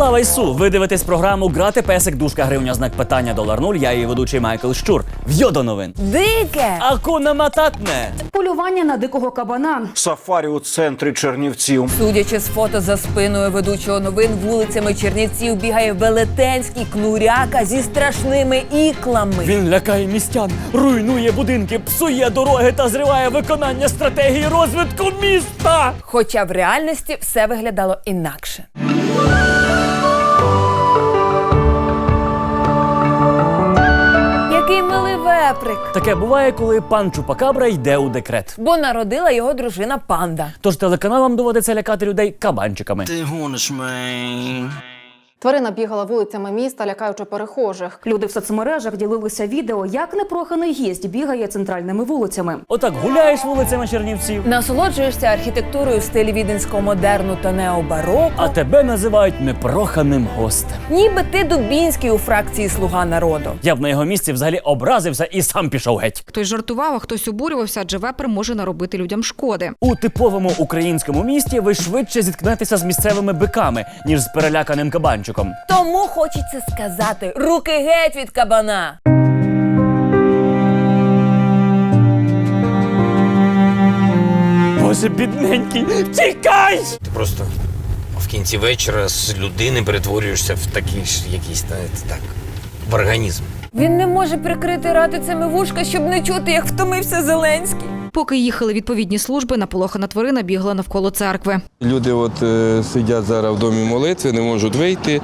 Слава Ісу! Ви дивитесь програму Грати песик, дужка гривня, знак питання долар нуль. Я її ведучий Майкл Щур. В'йо до новин. Дике! Акуна мататне. Полювання на дикого кабана. Сафарі у центрі Чернівців. Судячи з фото за спиною ведучого новин, вулицями Чернівців бігає велетенський кнуряка зі страшними іклами. Він лякає містян, руйнує будинки, псує дороги та зриває виконання стратегії розвитку міста. Хоча в реальності все виглядало інакше. Який милий веприк. Таке буває, коли пан Чупакабра йде у декрет. Бо народила його дружина панда. Тож телеканалам доводиться лякати людей кабанчиками. Ти гониш мей. Тварина бігала вулицями міста, лякаючи перехожих. Люди в соцмережах ділилися відео, як непроханий гість бігає центральними вулицями. Отак гуляєш вулицями Чернівців, Насолоджуєшся архітектурою в стилі віденського модерну та необароку. а тебе називають непроханим гостем. Ніби ти Дубінський у фракції Слуга народу. Я б на його місці взагалі образився і сам пішов геть. Хтось жартував, а хтось обурювався, адже вепер може наробити людям шкоди. У типовому українському місті ви швидше зіткнетеся з місцевими биками, ніж з переляканим кабанчиком. Тому хочеться сказати: руки геть від кабана. Боже, бідненький, тікай! Ти просто в кінці вечора з людини перетворюєшся в такий ж якийсь знаєте, так, в організм. Він не може прикрити ратицями вушка, щоб не чути, як втомився Зеленський. Поки їхали відповідні служби, наполохана тварина бігла навколо церкви. Люди от е, сидять зараз в домі молитви, не можуть вийти,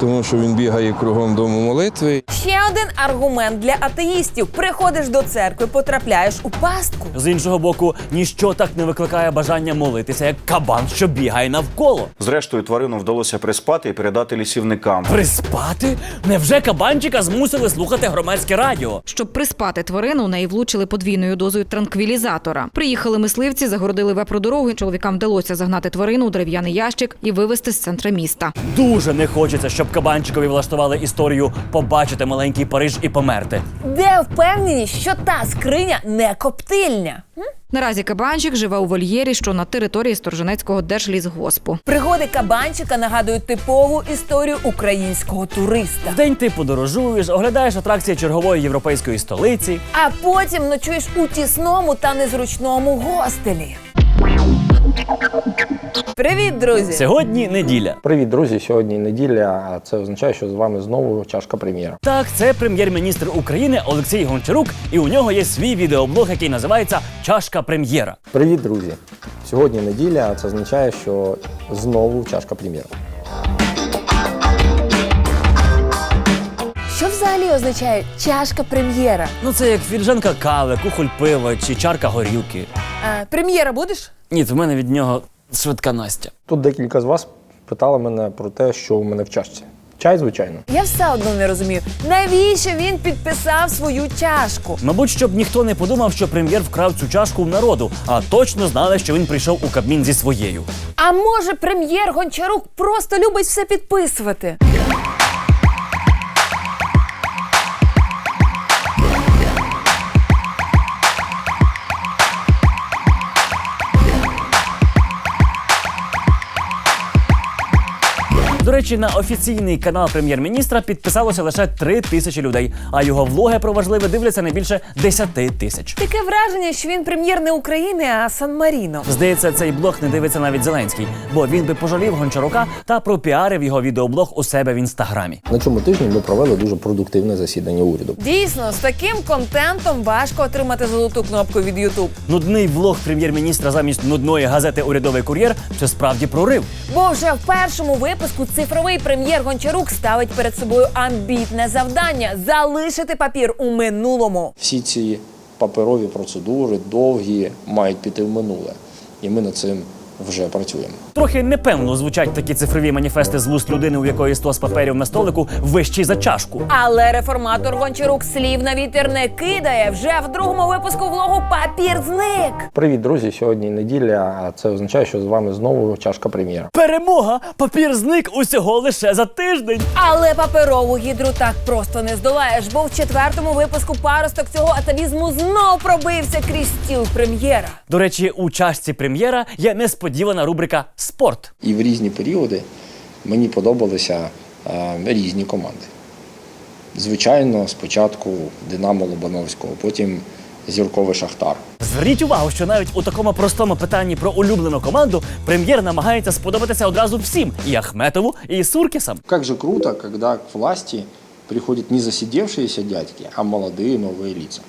тому що він бігає кругом дому молитви. Ще один аргумент для атеїстів: приходиш до церкви, потрапляєш у пастку. З іншого боку, ніщо так не викликає бажання молитися, як кабан, що бігає навколо. Зрештою, тварину вдалося приспати і передати лісівникам. Приспати? Невже кабанчика змусили слухати громадське радіо? Щоб приспати тварину, у неї влучили подвійною дозою транквілізатора. Приїхали мисливці, загородили вепру дорогу. Чоловікам вдалося загнати тварину у дерев'яний ящик і вивезти з центра міста. Дуже не хочеться, щоб кабанчикові влаштували історію побачити маленький Париж і померти. Де впевненість, що та скриня не коптильня? М? Наразі кабанчик живе у вольєрі, що на території Сторженецького держлісгоспу. Пригоди кабанчика нагадують типову історію українського туриста. День ти подорожуєш, оглядаєш атракції чергової європейської столиці. А потім ночуєш у тісному та незручному гостелі. Привіт, друзі! Сьогодні неділя. Привіт, друзі! Сьогодні неділя. а Це означає, що з вами знову чашка прем'єра. Так, це прем'єр-міністр України Олексій Гончарук, і у нього є свій відеоблог, який називається Чашка прем'єра. Привіт, друзі! Сьогодні неділя, а це означає, що знову чашка прем'єра. Що взагалі означає чашка прем'єра? Ну це як фільжанка кави, кухоль пива чи чарка горілки. А, прем'єра будеш? Ні, в мене від нього швидка Настя. Тут декілька з вас питали мене про те, що у мене в чашці. Чай, звичайно. Я все одно не розумію, навіщо він підписав свою чашку? Мабуть, щоб ніхто не подумав, що прем'єр вкрав цю чашку в народу, а точно знали, що він прийшов у Кабмін зі своєю. А може, прем'єр Гончарук просто любить все підписувати? Речі, на офіційний канал прем'єр-міністра підписалося лише 3 тисячі людей, а його влоги про важливе дивляться не більше 10 тисяч. Таке враження, що він прем'єр не України, а Сан-Маріно. Здається, цей блог не дивиться навіть Зеленський, бо він би пожалів Гончарука та пропіарив його відеоблог у себе в інстаграмі. На цьому тижні ми провели дуже продуктивне засідання уряду. Дійсно, з таким контентом важко отримати золоту кнопку від YouTube. Нудний влог прем'єр-міністра замість нудної газети Урядовий кур'єр це справді прорив. Бо вже в першому випуску цифровий прем'єр Гончарук ставить перед собою амбітне завдання залишити папір у минулому. Всі ці паперові процедури довгі мають піти в минуле. І ми над цим вже працюємо. Трохи непевно звучать такі цифрові маніфести з вуст людини, у якої стос паперів на столику вищий за чашку. Але реформатор Гончарук слів на вітер не кидає. Вже в другому випуску влогу папір зник. Привіт, друзі! Сьогодні неділя, а це означає, що з вами знову чашка прем'єра. Перемога! Папір зник усього лише за тиждень. Але паперову гідру так просто не здолаєш, бо в четвертому випуску паросток цього атавізму знов пробився крізь стіл прем'єра. До речі, у чашці прем'єра є несподівана рубрика Спорт. І в різні періоди Мені подобалися е, різні команди. Звичайно, спочатку Динамо Лобановського, потім Зірковий Шахтар. Зверніть увагу, що навіть у такому простому питанні про улюблену команду прем'єр намагається сподобатися одразу всім і Ахметову, і Суркісам. Как же круто, когда к власти приходят не засидевшиеся дядьки, а молодые новые лица.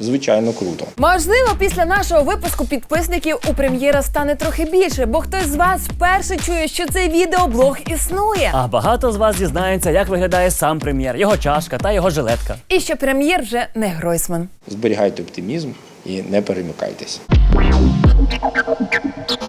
Звичайно, круто. Можливо, після нашого випуску підписників у прем'єра стане трохи більше, бо хтось з вас вперше чує, що цей відеоблог існує. А багато з вас дізнається, як виглядає сам прем'єр, його чашка та його жилетка. І що прем'єр вже не Гройсман. Зберігайте оптимізм і не перемикайтесь.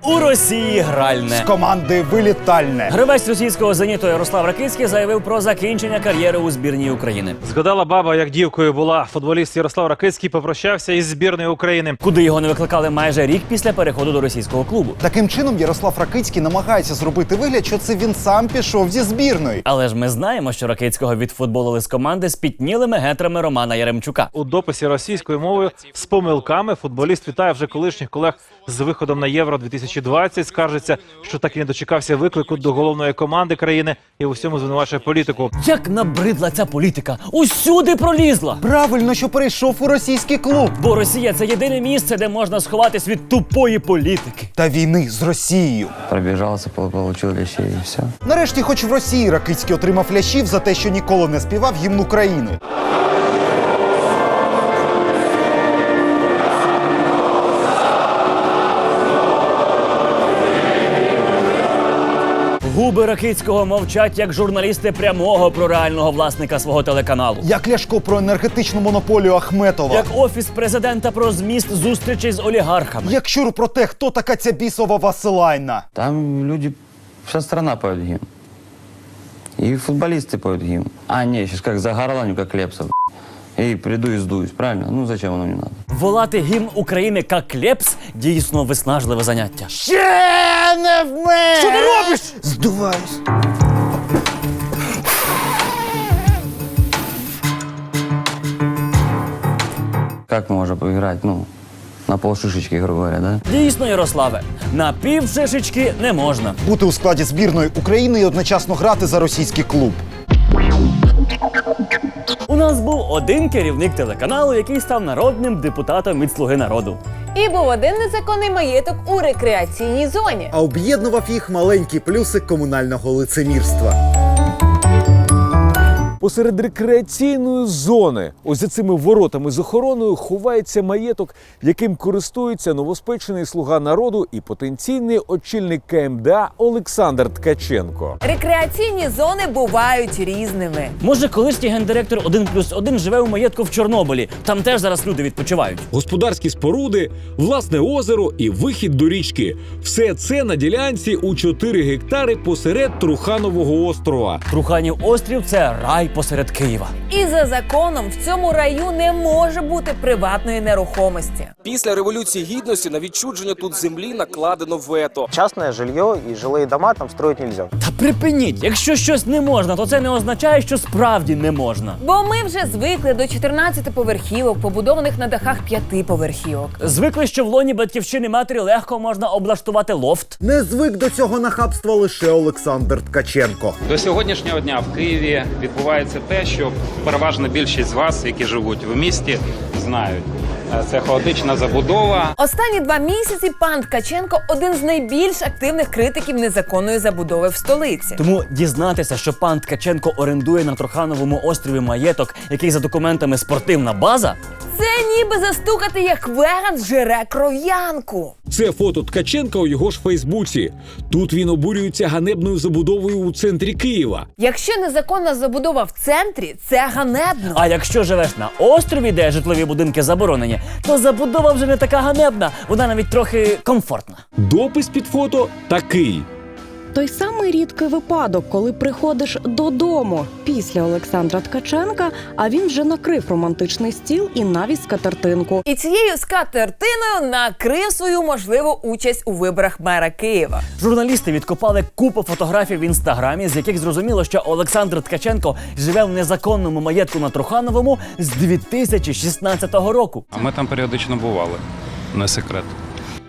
У Росії гральне. команди вилітальне. Гравець російського зеніту Ярослав Ракицький заявив про закінчення кар'єри у збірній України. Згадала баба, як дівкою була. Футболіст Ярослав Ракицький попрощався із збірною України. Куди його не викликали майже рік після переходу до російського клубу. Таким чином Ярослав Ракицький намагається зробити вигляд, що це він сам пішов зі збірної. Але ж ми знаємо, що Ракицького відфутболили з команди з пітнілими гетрами Романа Яремчука. У дописі російською мовою з помилками футболіст вітає вже колишніх колег з виходом на євро 2020 Скаржиться, що так і не дочекався виклику до головної команди країни і у всьому звинувачує політику. Як набридла ця політика! Усюди пролізла! Правильно, що перейшов у російський клуб Бо Росія це єдине місце, де можна сховатись від тупої політики. та війни з Росією. Пробежался, получил вещей и все. Нарешті, хоч в Росії Ракицький отримав лящів за те, що ніколи не співав гімн України. Губи Ракицького мовчать як журналісти прямого про реального власника свого телеканалу. Як Ляшко про енергетичну монополію Ахметова. Як офіс президента про зміст зустрічей з олігархами. Як щур про те, хто така ця бісова Василайна. Там люди, вся страна поет гимн. И футболисты поют гимн. А, не, сейчас как загорланю, как Лепсов. И приду и сдуюсь, правильно? Ну зачем оно мне надо? Волати гімн України як лепс дійсно виснажливе заняття. Ще не вмер! Що ти робиш? Здуваюсь. Как мы можем поиграть, ну, на полшишечки, грубо говоря, да? Дійсно, Ярославе, на півшишечки не можна. Бути у складі збірної України і одночасно грати за російський клуб. Нас був один керівник телеканалу, який став народним депутатом від Слуги народу. І був один незаконний маєток у рекреаційній зоні. А об'єднував їх маленький плюсик комунального лицемірства. Посеред рекреаційної зони, ось за цими воротами з охороною, ховається маєток, яким користується новоспечений слуга народу і потенційний очільник КМДА Олександр Ткаченко. Рекреаційні зони бувають різними. Може, колишній гендиректор 1 плюс 1 живе у маєтку в Чорнобилі. Там теж зараз люди відпочивають. Господарські споруди, власне озеро і вихід до річки. Все це на ділянці у 4 гектари посеред Труханового острова. Труханів острів це рай посеред Києва. І за законом в цьому раю не може бути приватної нерухомості. Після революції гідності на відчудження тут землі накладено вето. Частне жилье і жилі дома там строїти нельзя. Та припиніть, якщо щось не можна, то це не означає, що справді не можна. Бо ми вже звикли до 14 поверхівок, побудованих на дахах п'яти поверхівок. Звикли, що в лоні батьківщини матері легко можна облаштувати лофт. Не звик до цього нахабства лише Олександр Ткаченко. До сьогоднішнього дня в Києві відбувається те, що переважна більшість з вас, які живуть в місті, знають. Це хаотична забудова, Останні два місяці пан Ткаченко один з найбільш активних критиків незаконної забудови в столиці. Тому дізнатися, що пан Ткаченко орендує на Трохановому острові маєток, який за документами спортивна база. Це ніби застукати, як веган зжере кров'янку. Це фото Ткаченка у його ж Фейсбуці. Тут він обурюється ганебною забудовою у центрі Києва. Якщо незаконна забудова в центрі, це ганебно. А якщо живеш на острові, де житлові будинки заборонені, то забудова вже не така ганебна, вона навіть трохи комфортна. Допис під фото такий. Той самий рідкий випадок, коли приходиш додому після Олександра Ткаченка, а він вже накрив романтичний стіл і навіть скатертинку. І цією скатертиною накрив свою можливу участь у виборах мера Києва. Журналісти відкопали купу фотографій в інстаграмі, з яких зрозуміло, що Олександр Ткаченко живе в незаконному маєтку на Трухановому з 2016 року. А ми там періодично бували. Не секрет.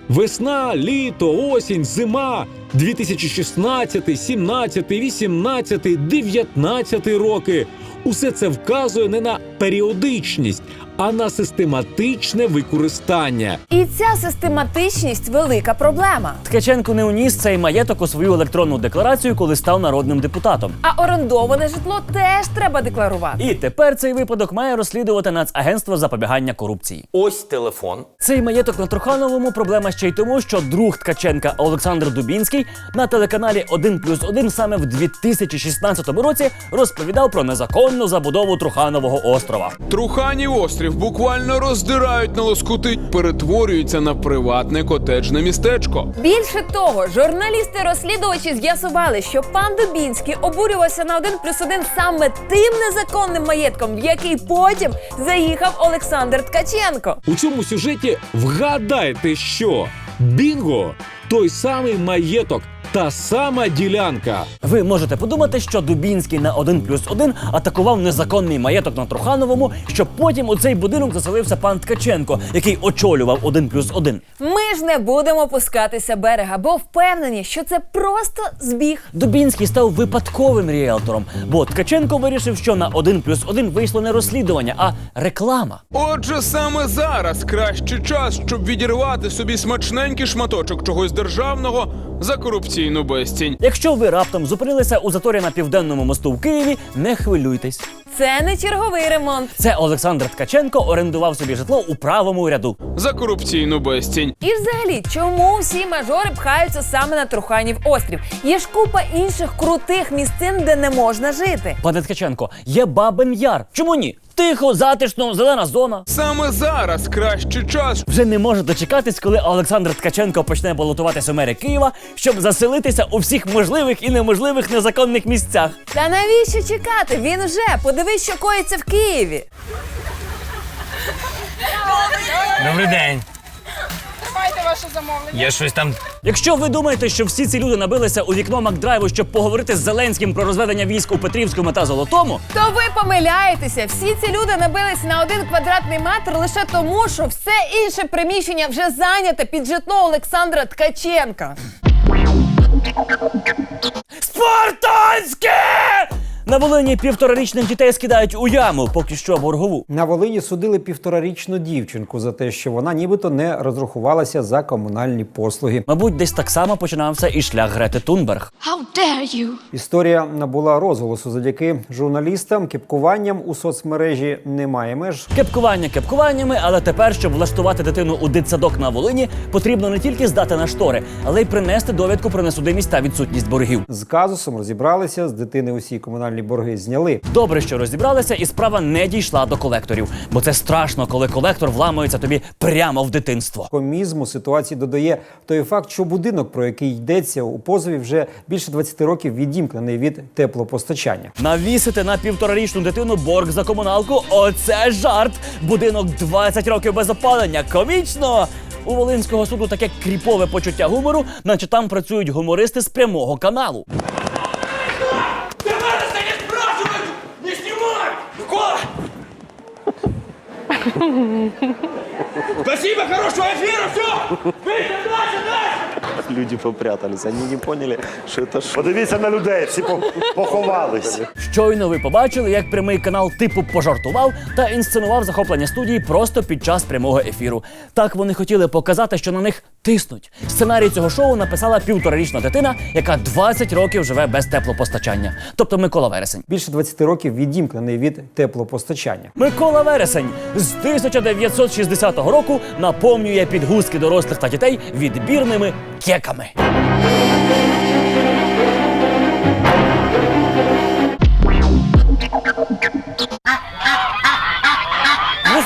Весна, літо, осінь, зима. 2016, 17, 18, 19 роки. Усе це вказує не на періодичність, а на систематичне використання. І ця систематичність велика проблема. Ткаченко не уніс цей маєток у свою електронну декларацію, коли став народним депутатом. А орендоване житло теж треба декларувати. І тепер цей випадок має розслідувати Нацагентство запобігання корупції. Ось телефон. Цей маєток на Трухановому проблема ще й тому, що друг Ткаченка Олександр Дубінський на телеканалі 1 плюс 1 саме в 2016 році розповідав про незаконну забудову Труханового острова. Труханів острів буквально роздирають на лоскути, перетворюються на приватне котеджне містечко. Більше того, журналісти-розслідувачі з'ясували, що пан Дубінський обурювався на 1 плюс 1 саме тим незаконним маєтком, в який потім заїхав Олександр Ткаченко. У цьому сюжеті вгадайте, що бінго той самий маєток, та сама ділянка. Ви можете подумати, що Дубінський на 1 плюс 1 атакував незаконний маєток на Трухановому, щоб потім у цей будинок заселився пан Ткаченко, який очолював 1 плюс 1. Ми ж не будемо пускатися берега, бо впевнені, що це просто збіг. Дубінський став випадковим ріелтором, бо Ткаченко вирішив, що на 1 плюс 1 вийшло не розслідування, а реклама. Отже, саме зараз кращий час, щоб відірвати собі смачненький шматочок чогось державного за корупційну безцінь. Якщо ви раптом зупинилися у заторі на південному мосту в Києві, не хвилюйтесь. Це не черговий ремонт. Це Олександр Ткаченко орендував собі житло у правому ряду. За корупційну безцінь. І взагалі, чому всі мажори пхаються саме на Труханів острів? Є ж купа інших крутих місцин, де не можна жити. Пане Ткаченко, є Бабин Яр. Чому ні? Тихо, затишно, зелена зона. Саме зараз кращий час. Вже не може дочекатись, коли Олександр Ткаченко почне балотуватись у мери Києва, щоб заселитися у всіх можливих і неможливих незаконних місцях. Та навіщо чекати? Він вже подивись, що коїться в Києві. Добрий день. Давайте ваше замовлення. Я щось там. Якщо ви думаєте, що всі ці люди набилися у вікно Макдрайву, щоб поговорити з Зеленським про розведення військ у Петрівському та Золотому, То ви помиляєтеся. Всі ці люди набились на один квадратний метр лише тому, що все інше приміщення вже зайняте під житло Олександра Ткаченка. Спартанське! На Волині півторарічних дітей скидають у яму, поки що боргову. На Волині судили півторарічну дівчинку за те, що вона нібито не розрахувалася за комунальні послуги. Мабуть, десь так само починався і шлях Грети Тунберг. How dare you? Історія набула розголосу завдяки журналістам. Кіпкуванням у соцмережі немає меж. Кепкування кепкуваннями, але тепер, щоб влаштувати дитину у дитсадок на Волині, потрібно не тільки здати на штори, але й принести довідку про несудимість та відсутність боргів. З казусом розібралися, з дитини усі комунальні борги зняли. Добре, що розібралися, і справа не дійшла до колекторів, бо це страшно, коли колектор вламується тобі прямо в дитинство. Комізму ситуації додає той факт, що будинок, про який йдеться у позові, вже більше 20 років відімкнений від теплопостачання. Навісити на півторарічну дитину борг за комуналку оце жарт. Будинок 20 років без опалення. Комічно! У Волинського суду таке кріпове почуття гумору, наче там працюють гумористи з прямого каналу. Не снимай! Микола! Спасибо, хорошего эфира, все! Быстро, дальше, дальше! Люди попрятались, они не поняли, що це що. Подивіться на людей, всі поховались. Щойно ви побачили, як прямий канал типу пожартував та інсценував захоплення студії просто під час прямого ефіру. Так вони хотіли показати, що на них тиснуть. Сценарій цього шоу написала півторарічна дитина, яка 20 років живе без теплопостачання. Тобто Микола Вересень. Більше 20 років відімкнений від теплопостачання. Микола Вересень з 1960 року наповнює підгузки дорослих та дітей відбірними किया कम है आ,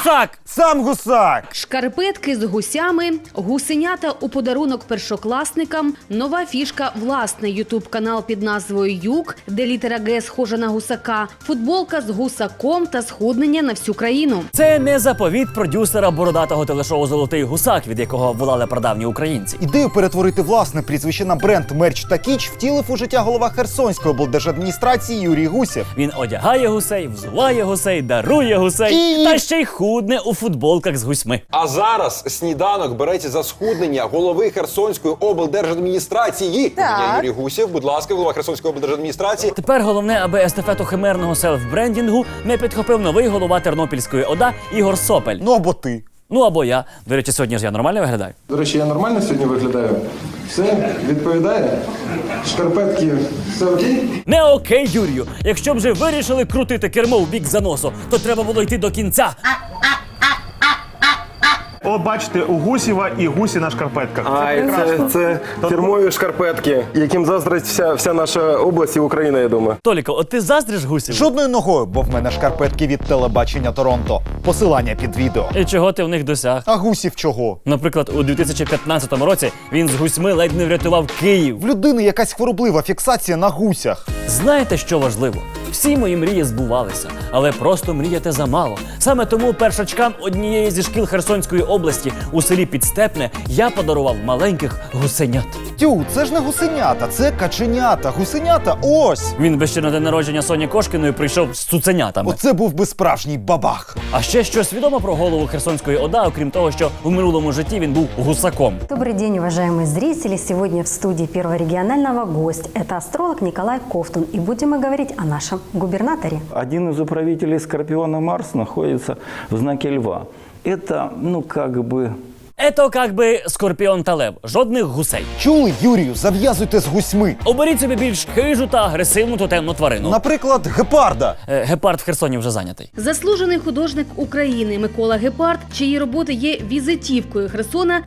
Гусак! Сам гусак! Шкарпетки з гусями, гусенята у подарунок першокласникам, нова фішка, власний ютуб канал під назвою Юк, де літера Г схожа на гусака, футболка з гусаком та схуднення на всю країну. Це не заповіт продюсера бородатого телешоу Золотий гусак, від якого волали прадавні українці. Ідею перетворити власне прізвище на бренд мерч та кіч втілив у життя голова Херсонської облдержадміністрації Юрій Гусєв. Він одягає гусей, взуває гусей, дарує гусей І- та ще й худне у футболках з гусьми. А зараз сніданок береться за схуднення голови Херсонської облдержадміністрації. Так. Я Юрій Гусєв, будь ласка, голова Херсонської облдержадміністрації. Тепер головне, аби естафету химерного селф-брендінгу не підхопив новий голова Тернопільської ОДА Ігор Сопель. Ну або ти. Ну або я. До речі, сьогодні ж я нормально виглядаю. До речі, я нормально сьогодні виглядаю? Все відповідає? Шкарпетки, все окей? Не окей, Юрію. Якщо б вже вирішили крутити кермо в бік заносу, то треба було йти до кінця. О, бачите, у Гусєва і гусі на шкарпетках. Ай, це, прекрасно. це фірмові шкарпетки, яким заздрить вся, вся наша область і Україна, я думаю. Толіко, от ти заздриш гусів? Жодною ногою, бо в мене шкарпетки від телебачення Торонто. Посилання під відео. І чого ти в них досяг? А гусів чого? Наприклад, у 2015 році він з гусьми ледь не врятував Київ. В людини якась хвороблива фіксація на гусях. Знаєте, що важливо? Всі мої мрії збувалися, але просто мріяти замало. Саме тому першачкам однієї зі шкіл Херсонської області у селі Підстепне я подарував маленьких гусенят. Тю, це ж не гусенята, це каченята. Гусенята ось. Він би ще на день народження Соні Кошкіної прийшов з цуценятами. Оце був би справжній бабах. А ще щось відомо про голову Херсонської ОДА, окрім того, що в минулому житті він був гусаком. Добрый день, уважаемые зрители! Сегодня в студии Первого регионального гость. Это астролог Николай Ковтун. И будем мы говорить о нашем губернаторе. Один из управителей Скорпиона Марс находится в знаке Льва. Это, ну, как бы... Ето как би скорпіон та лев, жодних гусей. Чули, Юрію, зав'язуйте з гусьми. Оберіть собі більш хижу та агресивну тотемну тварину. Наприклад, гепарда. Е, Гепард в Херсоні вже зайнятий. Заслужений художник України Микола Гепард, чиї роботи є візитівкою Херсона,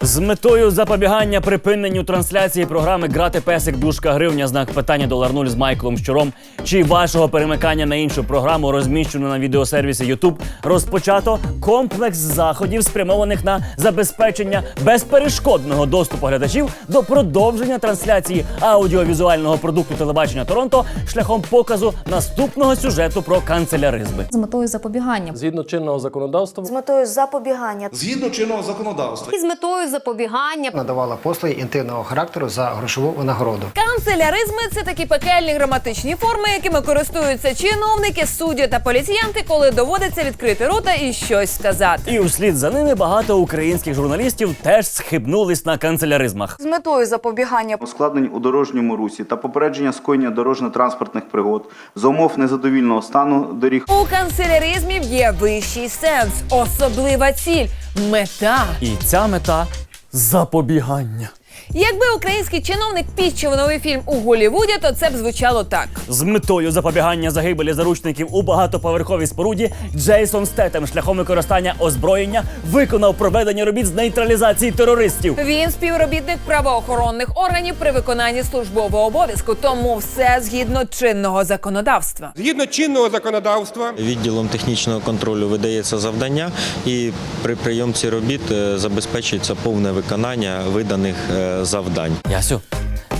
З метою запобігання припиненню трансляції програми Грати песик дужка гривня знак питання долар нуль з Майклом Щуром чи вашого перемикання на іншу програму, розміщену на відеосервісі YouTube, розпочато комплекс заходів, спрямованих на забезпечення безперешкодного доступу глядачів до продовження трансляції аудіовізуального продукту телебачення Торонто шляхом показу наступного сюжету про канцеляризми. з метою запобігання. Згідно чинного законодавства, З метою запобігання. Згідно чинного законодавства. І з метою запобігання. надавала послуги інтимного характеру за грошову винагороду. Канцеляризми це такі пекельні граматичні форми, якими користуються чиновники, судді та поліціянти, коли доводиться відкрити рота і щось сказати. І услід за ними багато українських журналістів теж схибнулись на канцеляризмах. З метою запобігання. ускладнень у дорожньому русі та попередження скоєння дорожньо-транспортних пригод за умов незадовільного стану доріг. У канцеляризмів є вищий сенс, особлива ціль, мета. І ця мета запобігання. Якби український чиновник пічив новий фільм у Голлівуді, то це б звучало так. З метою запобігання загибелі заручників у багатоповерховій споруді Джейсон Стетем шляхом використання озброєння виконав проведення робіт з нейтралізації терористів. Він співробітник правоохоронних органів при виконанні службового обов'язку, тому все згідно чинного законодавства. Згідно чинного законодавства, Відділом технічного контролю видається завдання, і при прийомці робіт е, забезпечується повне виконання виданих е, завдань. Ясю,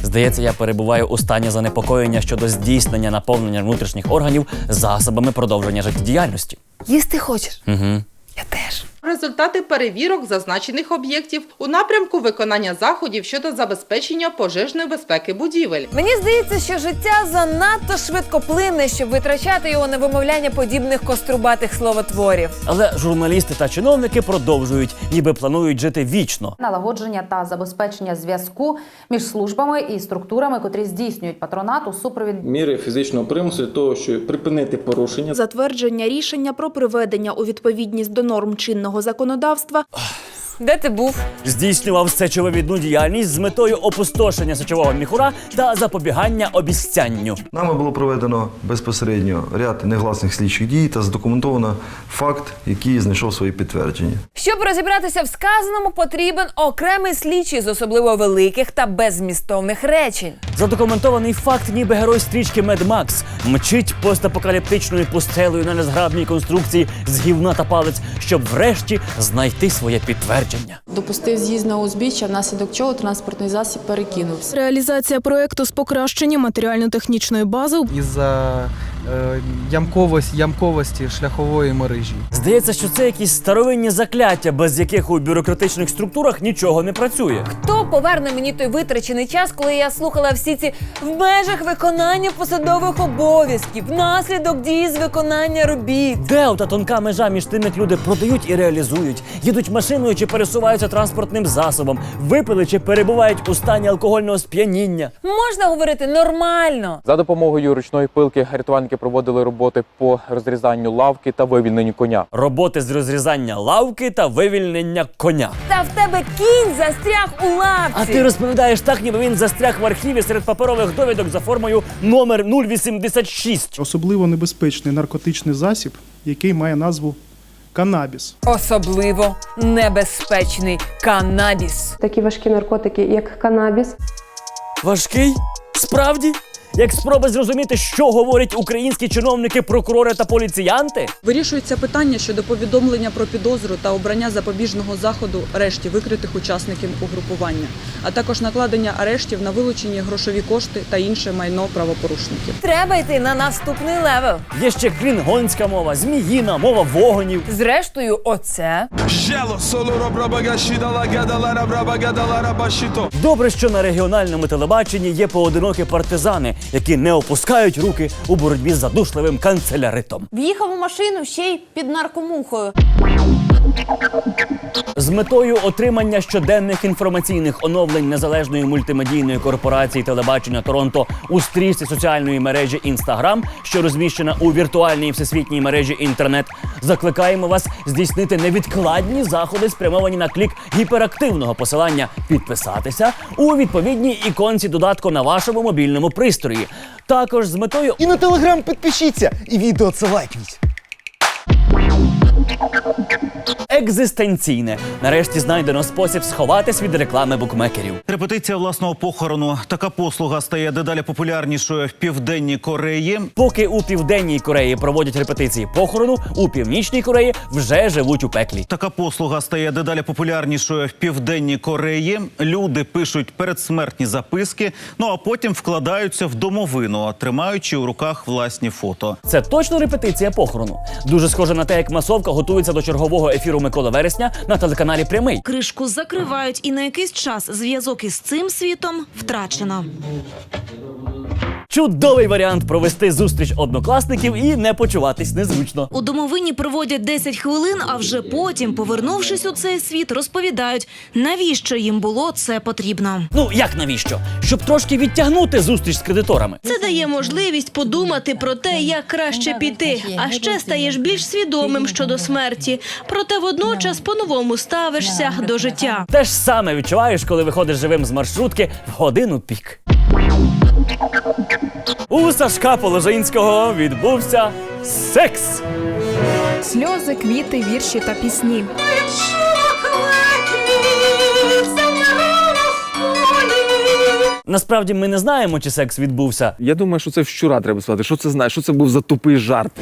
здається, я перебуваю у стані занепокоєння щодо здійснення наповнення внутрішніх органів засобами продовження життєдіяльності. Їсти хочеш? Угу. Результати перевірок зазначених об'єктів у напрямку виконання заходів щодо забезпечення пожежної безпеки будівель. Мені здається, що життя занадто швидко плине, щоб витрачати його на вимовляння подібних кострубатих словотворів. Але журналісти та чиновники продовжують, ніби планують жити вічно. налагодження та забезпечення зв'язку між службами і структурами, котрі здійснюють патронат у супровід Міри фізичного примусу для того, щоб припинити порушення. Затвердження рішення про приведення у відповідність до норм чинного законодавства. Де ти був? Здійснював сечовивідну діяльність з метою опустошення сечового міхура та запобігання обіцянню. Нами було проведено безпосередньо ряд негласних слідчих дій та задокументовано факт, який знайшов свої підтвердження. Щоб розібратися в сказаному, потрібен окремий слідчий з особливо великих та беззмістовних речень. Задокументований факт, ніби герой стрічки Мед Макс мчить постапокаліптичною пустелею на незграбній конструкції з гівна та палець, щоб врешті знайти своє підтвердження. Допустив з'їзд на узбіччя, внаслідок чого транспортний засіб перекинувся. Реалізація проекту з покращення матеріально-технічної бази е, ямковость, ямковості шляхової мережі. Здається, що це якісь старовинні закляття, без яких у бюрократичних структурах нічого не працює. Хто поверне мені той витрачений час, коли я слухала всі ці в межах виконання посадових обов'язків, внаслідок дії з виконання робіт. Де ота тонка межа між тим, як люди продають і реалізують, їдуть машиною чи пересуваються транспортним засобом, випили чи перебувають у стані алкогольного сп'яніння. Можна говорити нормально. За допомогою ручної пилки рятувальники проводили роботи по розрізанню лавки та вивільненню коня. Роботи з розрізання лавки та вивільнення коня. Та в тебе кінь застряг у лавці. А ти розповідаєш так, ніби він застряг в архіві серед паперових довідок за формою номер 086. Особливо небезпечний наркотичний засіб, який має назву канабіс. Особливо небезпечний канабіс. Такі важкі наркотики, як канабіс, Важкий? Справді? Як спроби зрозуміти, що говорять українські чиновники, прокурори та поліціянти? Вирішується питання щодо повідомлення про підозру та обрання запобіжного заходу решті викритих учасників угрупування, а також накладення арештів на вилучені грошові кошти та інше майно правопорушників. Треба йти на наступний левел. Є ще клінгонська мова, зміїна, мова вогонів. Зрештою, оце. Добре, що на регіональному телебаченні є поодинокі партизани, які не опускають руки у боротьбі з задушливим канцеляритом. В'їхав у машину ще й під наркомухою. З метою отримання щоденних інформаційних оновлень незалежної мультимедійної корпорації телебачення Торонто у стрічці соціальної мережі Instagram, що розміщена у віртуальній всесвітній мережі інтернет, закликаємо вас здійснити невідкладні заходи, спрямовані на клік гіперактивного посилання підписатися у відповідній іконці додатку на вашому мобільному пристрої. Також з метою І на телеграм підпишіться, і відео це лайкніть. Екзистенційне. Нарешті знайдено спосіб сховатись від реклами букмекерів. Репетиція власного похорону. Така послуга стає дедалі популярнішою в південній Кореї. Поки у південній Кореї проводять репетиції похорону, у північній Кореї вже живуть у пеклі. Така послуга стає дедалі популярнішою в південній Кореї. Люди пишуть передсмертні записки, ну а потім вкладаються в домовину, тримаючи у руках власні фото. Це точно репетиція похорону. Дуже схоже на те, як масовка готується до чергового ефіру Миколи Вересня на телеканалі Прямий. Кришку закривають, і на якийсь час зв'язок із цим світом втрачено. Чудовий варіант провести зустріч однокласників і не почуватись незручно. У домовині проводять 10 хвилин, а вже потім, повернувшись у цей світ, розповідають, навіщо їм було це потрібно. Ну як навіщо? Щоб трошки відтягнути зустріч з кредиторами. Це дає можливість подумати про те, як краще піти. А ще стаєш більш свідомим щодо смерті. Проте водночас по-новому ставишся до життя. Те ж саме відчуваєш, коли виходиш живим з маршрутки в годину пік. У Сашка Положинського відбувся секс. Сльози, квіти, вірші та пісні. Насправді ми не знаємо, чи секс відбувся. Я думаю, що це вчора треба сказати. Що це знає? Що це був за тупий жарт?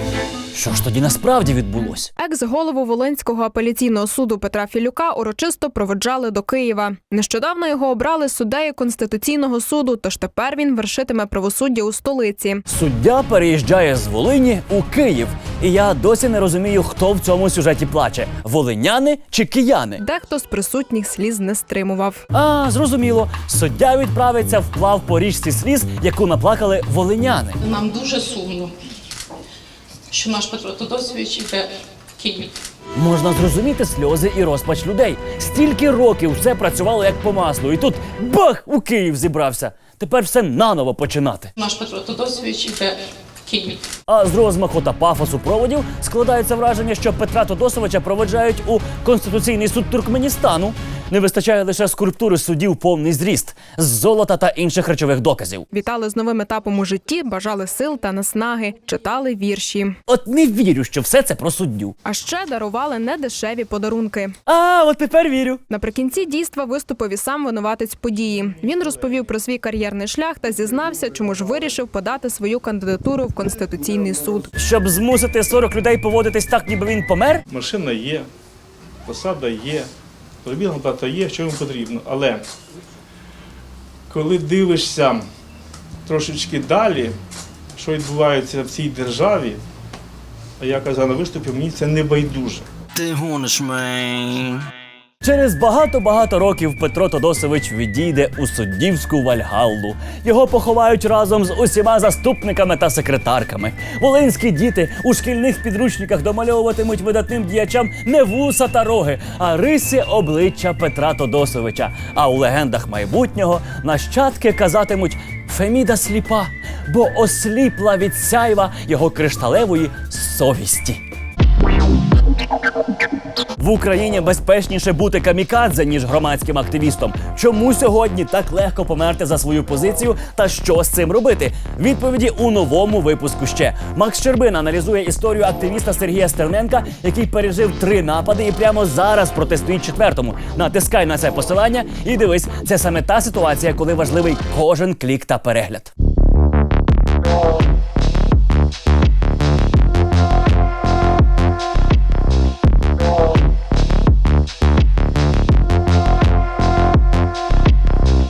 Що ж тоді насправді відбулось? Екс-голову Волинського апеляційного суду Петра Філюка урочисто проведжали до Києва. Нещодавно його обрали суддею Конституційного суду, тож тепер він вершитиме правосуддя у столиці. Суддя переїжджає з Волині у Київ, і я досі не розумію, хто в цьому сюжеті плаче: волиняни чи кияни. Дехто з присутніх сліз не стримував. А, зрозуміло, суддя відправиться вплав по річці сліз, яку наплакали волиняни. Нам дуже сумно, що наш Петро Тодосович іде в Київ. Можна зрозуміти сльози і розпач людей. Стільки років все працювало як по маслу, і тут бах у Київ зібрався. Тепер все наново починати. Наш Петро Тодосович іде Київ. А з розмаху та пафосу проводів складається враження, що Петра Тодосовича проведжають у Конституційний суд Туркменістану. Не вистачає лише скульптури суддів повний зріст з золота та інших речових доказів. Вітали з новим етапом у житті, бажали сил та наснаги, читали вірші. От не вірю, що все це про суддю. А ще дарували недешеві подарунки. А от тепер вірю. Наприкінці дійства виступив і сам винуватець події. Він розповів про свій кар'єрний шлях та зізнався, чому ж вирішив подати свою кандидатуру в конституційний суд. Щоб змусити 40 людей поводитись так, ніби він помер. Машина є, посада є, заробітна плата є, що йому потрібно. Але коли дивишся трошечки далі, що відбувається в цій державі, а я казав на виступі, мені це не байдуже. Ти гониш мен. Через багато-багато років Петро Тодосович відійде у суддівську вальгаллу. Його поховають разом з усіма заступниками та секретарками. Волинські діти у шкільних підручниках домальовуватимуть видатним діячам не вуса та роги, а риси обличчя Петра Тодосовича. А у легендах майбутнього нащадки казатимуть Феміда сліпа, бо осліпла від сяйва його кришталевої совісті. В Україні безпечніше бути камікадзе, ніж громадським активістом. Чому сьогодні так легко померти за свою позицію та що з цим робити? Відповіді у новому випуску ще. Макс Щербина аналізує історію активіста Сергія Стерненка, який пережив три напади і прямо зараз протистоїть четвертому. Натискай на це посилання і дивись, це саме та ситуація, коли важливий кожен клік та перегляд.